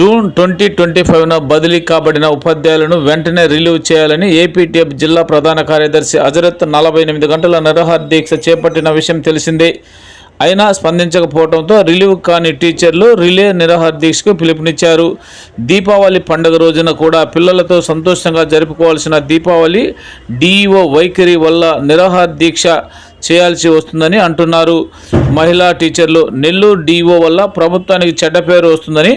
June twenty twenty ఫైవ్న బదిలీ కాబడిన ఉపాధ్యాయులను వెంటనే రిలీవ్ చేయాలని ఏపీటీఎఫ్ జిల్లా ప్రధాన కార్యదర్శి అజరత్ నలభై ఎనిమిది గంటల నిరాహార దీక్ష చేపట్టిన విషయం తెలిసిందే. అయినా స్పందించకపోవడంతో రిలీవ్ కాని టీచర్లు రిలే నిరాహార దీక్షకు పిలుపునిచ్చారు. దీపావళి పండుగ రోజున కూడా పిల్లలతో సంతోషంగా జరుపుకోవాల్సిన దీపావళి డిఈఓ వైఖరి వల్ల నిరాహార దీక్ష చేయాల్సి వస్తుందని అంటున్నారు. మహిళా టీచర్లు నెల్లూరు డిఓ వల్ల ప్రభుత్వానికి చెడ్డ పేరు వస్తుందని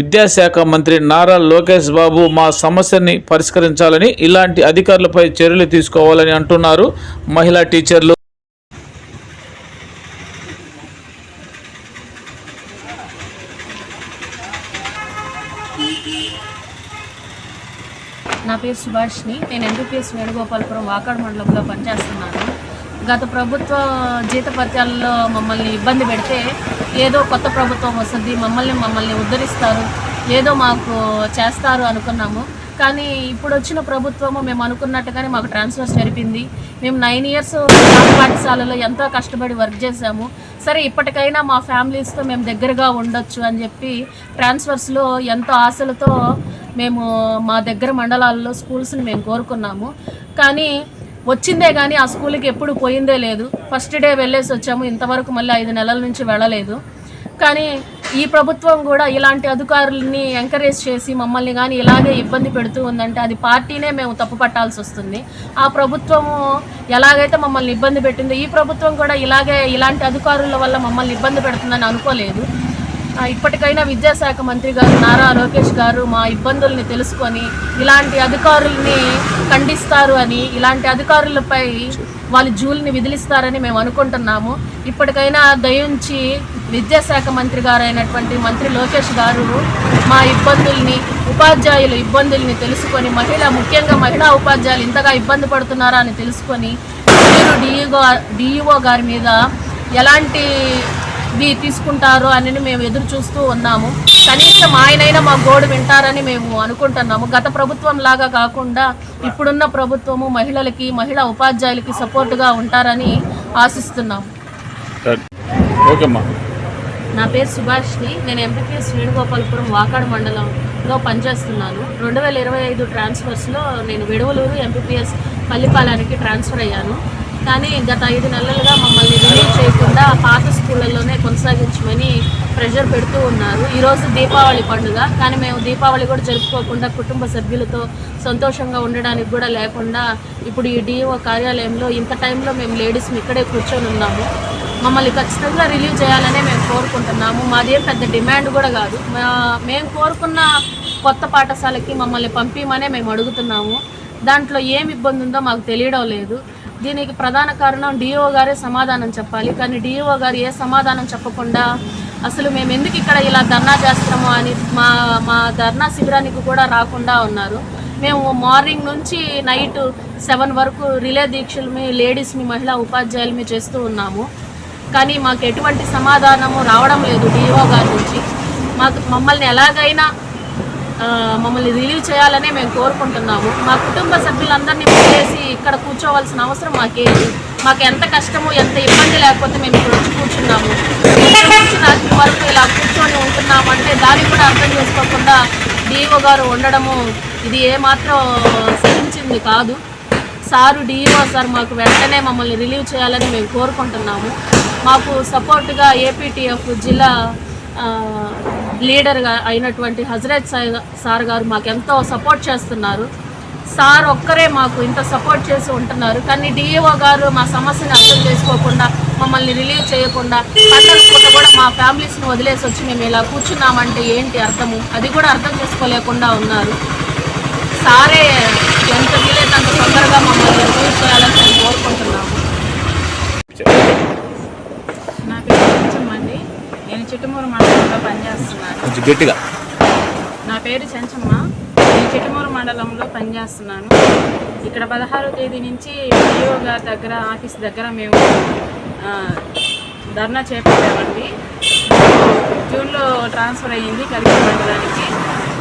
విద్యాశాఖ మంత్రి నారా లోకేష్ బాబు మా సమస్యని పరిష్కరించాలని ఇలాంటి అధికారులపై చర్యలు తీసుకోవాలని అంటున్నారు. మహిళా టీచర్లు నా పేరు సుభాష్ని నేను ఎంబీపీఎస్ వేణుగోపాలపురం వాకాడ్ మండలంలో పనిచేస్తున్నాను. గత ప్రభుత్వ జీతపత్యాలలో మమ్మల్ని ఇబ్బంది పెడితే ఏదో కొత్త ప్రభుత్వం వస్తుంది మమ్మల్ని మమ్మల్ని ఉద్ధరిస్తారు ఏదో మాకు చేస్తారు అనుకున్నాము. కానీ ఇప్పుడు వచ్చిన ప్రభుత్వము మేము అనుకున్నట్టుగానే మాకు ట్రాన్స్ఫర్స్ జరిపింది. మేము నైన్ ఇయర్స్ పాఠశాలలో ఎంతో కష్టపడి వర్క్ చేశాము. సరే ఇప్పటికైనా మా ఫ్యామిలీస్తో మేము దగ్గరగా ఉండొచ్చు అని చెప్పి ట్రాన్స్ఫర్స్లో ఎంతో ఆశలతో మేము మా దగ్గర మండలాల్లో స్కూల్స్ని మేము కోరుకున్నాము. కానీ వచ్చిందే కానీ ఆ స్కూల్కి ఎప్పుడు పోయిందే లేదు. ఫస్ట్ డే వెళ్ళేసి వచ్చాము. ఇంతవరకు మళ్ళీ ఐదు నెలల నుంచి వెళ్ళలేదు. కానీ ఈ ప్రభుత్వం కూడా ఇలాంటి అధికారులని ఎంకరేజ్ చేసి మమ్మల్ని కానీ ఇలాగే ఇబ్బంది పెడుతూ ఉందంటే అది పార్టీనే మేము తప్పు పట్టాల్సి వస్తుంది. ఆ ప్రభుత్వము ఎలాగైతే మమ్మల్ని ఇబ్బంది పెట్టిందో ఈ ప్రభుత్వం కూడా ఇలాగే ఇలాంటి అధికారుల వల్ల మమ్మల్ని ఇబ్బంది పెడుతుందని అనుకోలేదు. ఇప్పటికైనా విద్యాశాఖ మంత్రి గారు నారా లోకేష్ గారు మా ఇబ్బందుల్ని తెలుసుకొని ఇలాంటి అధికారుల్ని ఖండిస్తారు అని ఇలాంటి అధికారులపై వాళ్ళు జూల్ని విధిలిస్తారని మేము అనుకుంటున్నాము. ఇప్పటికైనా దయించి విద్యాశాఖ మంత్రి గారు అయినటువంటి మంత్రి లోకేష్ గారు మా ఇబ్బందుల్ని ఉపాధ్యాయుల ఇబ్బందుల్ని తెలుసుకొని మహిళ ముఖ్యంగా మహిళా ఉపాధ్యాయులు ఇంతగా ఇబ్బంది పడుతున్నారా అని తెలుసుకొని మీరు డిఈఓ డిఈఓ గారి మీద ఎలాంటి తీసుకుంటారు అని మేము ఎదురు చూస్తూ ఉన్నాము. కనీసం ఆయనైనా మా గోడు వింటారని మేము అనుకుంటున్నాము. గత ప్రభుత్వం లాగా కాకుండా ఇప్పుడున్న ప్రభుత్వము మహిళలకి మహిళా ఉపాధ్యాయులకి సపోర్టుగా ఉంటారని ఆశిస్తున్నాము. నా పేరు సుభాష్ని. నేను ఎంపీపీఎస్ వేణుగోపాలపురం వాకాడు మండలంలో పనిచేస్తున్నాను. రెండు వేల ఇరవై ఐదు ట్రాన్స్ఫర్స్లో నేను విడవలూరు ఎంపీపీఎస్ పల్లిపాలానికి ట్రాన్స్ఫర్ అయ్యాను. కానీ గత ఐదు నెలలుగా మమ్మల్ని రిలీవ్ చేయకుండా పాత స్కూళ్ళలోనే కొనసాగించమని ప్రెషర్ పెడుతూ ఉన్నారు. ఈరోజు దీపావళి పండుగ. కానీ మేము దీపావళి కూడా జరుపుకోకుండా కుటుంబ సభ్యులతో సంతోషంగా ఉండడానికి కూడా లేకుండా ఇప్పుడు ఈ డిఓ కార్యాలయంలో ఇంత టైంలో మేము లేడీస్ ఇక్కడే కూర్చొని ఉన్నాము. మమ్మల్ని ఖచ్చితంగా రిలీవ్ చేయాలనే మేము కోరుకుంటున్నాము. మాదేం పెద్ద డిమాండ్ కూడా కాదు. మా- మేము కోరుకున్న కొత్త పాఠశాలకి మమ్మల్ని పంపించమనే మేము అడుగుతున్నాము. దాంట్లో ఏమి ఇబ్బంది ఉందో మాకు తెలియడం లేదు. దీనికి ప్రధాన కారణం డిఓ గారే సమాధానం చెప్పాలి. కానీ డిఓ గారు ఏ సమాధానం చెప్పకుండా అసలు మేము ఎందుకు ఇక్కడ ఇలా ధర్నా చేస్తున్నాము అని మా మా ధర్నా శిబిరానికి కూడా రాకుండా ఉన్నారు. మేము మార్నింగ్ నుంచి నైట్ సెవెన్ వరకు రిలే దీక్షలు మీ లేడీస్ మీ మహిళా ఉపాధ్యాయులు మీ చేస్తూ ఉన్నాము. కానీ మాకు ఎటువంటి సమాధానము రావడం లేదు డిఓ గారి నుంచి. మాకు మమ్మల్ని ఎలాగైనా మమ్మల్ని రిలీవ్ చేయాలని మేము కోరుకుంటున్నాము. మా కుటుంబ సభ్యులందరినీ వదిలేసి ఇక్కడ కూర్చోవలసిన అవసరం మాకేది. మాకు ఎంత కష్టము ఎంత ఇబ్బంది లేకపోతే మేము ఇక్కడ వచ్చి కూర్చున్నాము. వరకు ఇలా కూర్చొని ఉంటున్నాము అంటే దాన్ని కూడా అర్థం చేసుకోకుండా డిఓ గారు ఉండడము ఇది ఏమాత్రం సహించింది కాదు. సారు డిఓ సార్ మాకు వెంటనే మమ్మల్ని రిలీవ్ చేయాలని మేము కోరుకుంటున్నాము. మాకు సపోర్ట్గా ఏపీటీఎఫ్ జిల్లా లీడర్గా అయినటువంటి హజరత్ సాయి- సార్ గారు మాకు ఎంతో సపోర్ట్ చేస్తున్నారు. సార్ ఒక్కరే మాకు ఇంత సపోర్ట్ చేసి ఉంటున్నారు. కానీ డిఈఓ గారు మా సమస్యని అర్థం చేసుకోకుండా మమ్మల్ని రిలీవ్ చేయకుండా పండగ పూట కూడా మా ఫ్యామిలీస్ని వదిలేసి వచ్చి మేము ఇలా కూర్చున్నామంటే ఏంటి అర్థము? అది కూడా అర్థం చేసుకోలేకుండా ఉన్నారు. సారే ఎంత వీలైతే అంత తొందరగా మమ్మల్ని రిలీవ్ చేయాలని నేను కోరుకుంటున్నాను నా పేరు చెంచమ్మండి నేను చిట్టుమూరు మండలంలో పనిచేస్తున్నాను. కొంచెం గట్టిగా. నా పేరు చెంచమ్మ. నేను చిట్టుమూరు మండలంలో పనిచేస్తున్నాను. ఇక్కడ పదహారో తేదీ నుంచి డిఓ గారి దగ్గర ఆఫీస్ దగ్గర మేము ధర్నా చేపట్టామండి. జూన్లో ట్రాన్స్ఫర్ అయ్యింది కలిసి మండలానికి.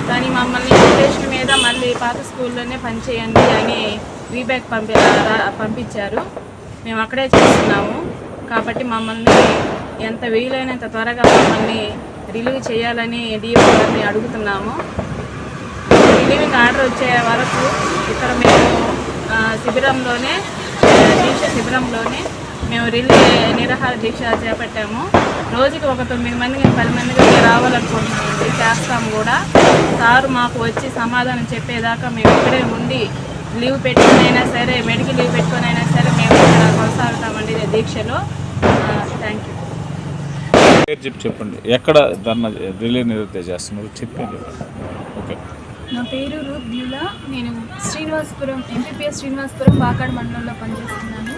కానీ మమ్మల్ని స్టేషన్ మీద మళ్ళీ పాత స్కూల్లోనే పనిచేయండి అని ఫీడ్బ్యాక్ పంపి పంపించారు. మేము అక్కడే చేస్తున్నాము. కాబట్టి మమ్మల్ని ఎంత వీలైనంత త్వరగా మమ్మల్ని రిలీవ్ చేయాలని డిఓ గారిని అడుగుతున్నాము. రిలీవింగ్ ఆర్డర్ వచ్చే వరకు ఇక్కడ మేము శిబిరంలోనే దీక్ష శిబిరంలోనే మేము రిలీ నిరాహార దీక్ష చేపట్టాము. రోజుకి ఒక తొమ్మిది మందికి పది మందికి రావాలనుకుంటున్నామండి. చేస్తాము కూడా. సారు మాకు వచ్చి సమాధానం చెప్పేదాకా మేము ఇక్కడే ఉండి లీవ్ పెట్టుకునైనా అయినా సరే మెడికల్ లీవ్ పెట్టుకునైనా అయినా సరే మేము ఇక్కడ కొనసాగుతామండి దీక్షలో. థ్యాంక్ యూ పేరు చెప్పి చెప్పండి. ఎక్కడ ధర్నా రిలే నిరుద్ధ చేస్తున్నారు? చెప్పండి. ఓకే. నా పేరు రూత్ బ్యూలా. నేను శ్రీనివాసపురం ఎంపీపీఎస్ శ్రీనివాసపురం బాకాడ్ మండలంలో పనిచేస్తున్నాను.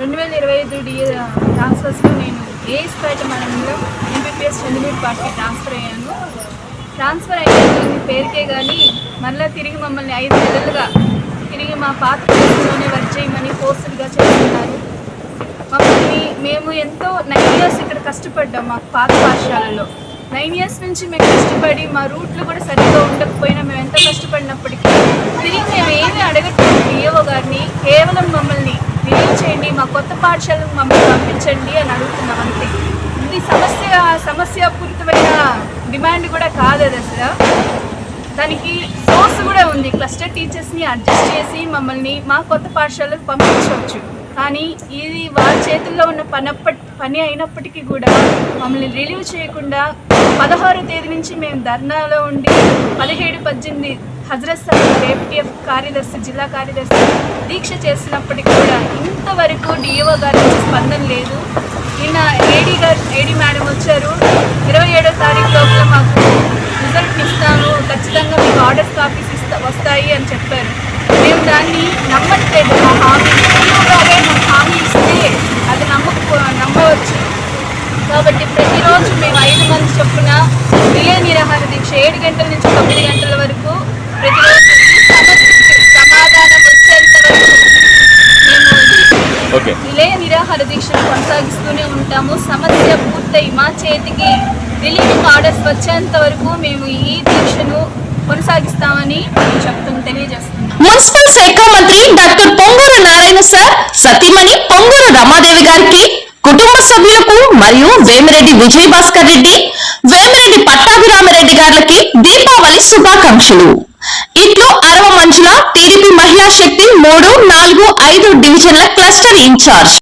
రెండు వేల ఇరవై ఐదు డిఏ ట్రాన్స్ఫర్స్లో నేను ఏఎస్పేట మండలంలో ఎంపీపీఎస్ చంద్రమూరి పార్టీ ట్రాన్స్ఫర్ అయ్యాను. ట్రాన్స్ఫర్ అయిన పేరుకే కానీ మళ్ళీ తిరిగి మమ్మల్ని ఐదు నెలలుగా తిరిగి మా పాత ప్లేస్లోనే వర్క్ చేయమని ఫోర్స్ఫుల్గా చేస్తున్నారు. మమ్మల్ని మేము ఎంతో నైన్ ఇయర్స్ ఇక్కడ కష్టపడ్డాం మా పాత పాఠశాలలో. నైన్ ఇయర్స్ నుంచి మేము కష్టపడి మా రూట్లు కూడా సరిగ్గా ఉండకపోయినా మేము ఎంత కష్టపడినప్పటికీ తిరిగి మేము ఏమీ అడగట్లేదు డిఓ గారిని కేవలం మమ్మల్ని రిలీవ్ చేయండి మా కొత్త పాఠశాలకు మమ్మల్ని పంపించండి అని అడుగుతున్నాం అంతే. ఇది సమస్య సమస్యాపూరితమైన డిమాండ్ కూడా కాదు అది అసలు. దానికి సోర్స్ కూడా ఉంది. క్లస్టర్ టీచర్స్ని అడ్జస్ట్ చేసి మమ్మల్ని మా కొత్త పాఠశాలకు పంపించవచ్చు. కానీ ఇది వారి చేతుల్లో ఉన్న పనప్పటి పని అయినప్పటికీ కూడా మమ్మల్ని రిలీవ్ చేయకుండా పదహారో తేదీ నుంచి మేము ధర్నాలో ఉండి పదిహేడు పద్దెనిమిది హజరత్ సాహిబ్ ఏపీఎఫ్ కార్యదర్శి జిల్లా కార్యదర్శి దీక్ష చేసినప్పటికీ కూడా ఇంతవరకు డిఓ గారి నుంచి స్పందన లేదు. నిన్న ఏడీ గారు ఏడీ మేడం వచ్చారు. ఇరవై ఏడో తారీఖు లోపల మాకు రిజల్ట్ ఇస్తాను ఖచ్చితంగా మీకు ఆర్డర్స్ కాపీస్ ఇస్తా వస్తాయి అని చెప్పారు. దాన్ని నమ్మట్లేదు. మా హామీ గారే మాకు హామీ ఇస్తే అది నమ్మకపో నమ్మవచ్చు. కాబట్టి ప్రతిరోజు మేము ఐదు మంది చొప్పున రిలే నిరాహార దీక్ష ఏడు గంటల నుంచి తొమ్మిది గంటల వరకు ప్రతిరోజు సమాధానం వచ్చేంత వరకు మేము రిలే నిరాహార దీక్షను కొనసాగిస్తూనే ఉంటాము. సమస్య పూర్తయి మా చేతికి రిలీవింగ్ ఆర్డర్స్ వచ్చేంత వరకు మేము ఈ దీక్షను కొనసాగిస్తామని తెలియజేస్తున్నాం. మున్సిపల్ శాఖ మంత్రి డాక్టర్ పొంగూరు నారాయణ సార్ సతీమణి పొంగూరు రమాదేవి గారికి కుటుంబ సభ్యులకు మరియు వేమిరెడ్డి విజయ్ భాస్కర్ రెడ్డి వేమిరెడ్డి పట్టాభిరామరెడ్డి గారికి దీపావళి శుభాకాంక్షలు. ఇట్లు అరవ మంజుల టీడీపీ మహిళా శక్తి మూడు నాలుగు ఐదు డివిజన్ల క్లస్టర్ ఇన్ఛార్జ్.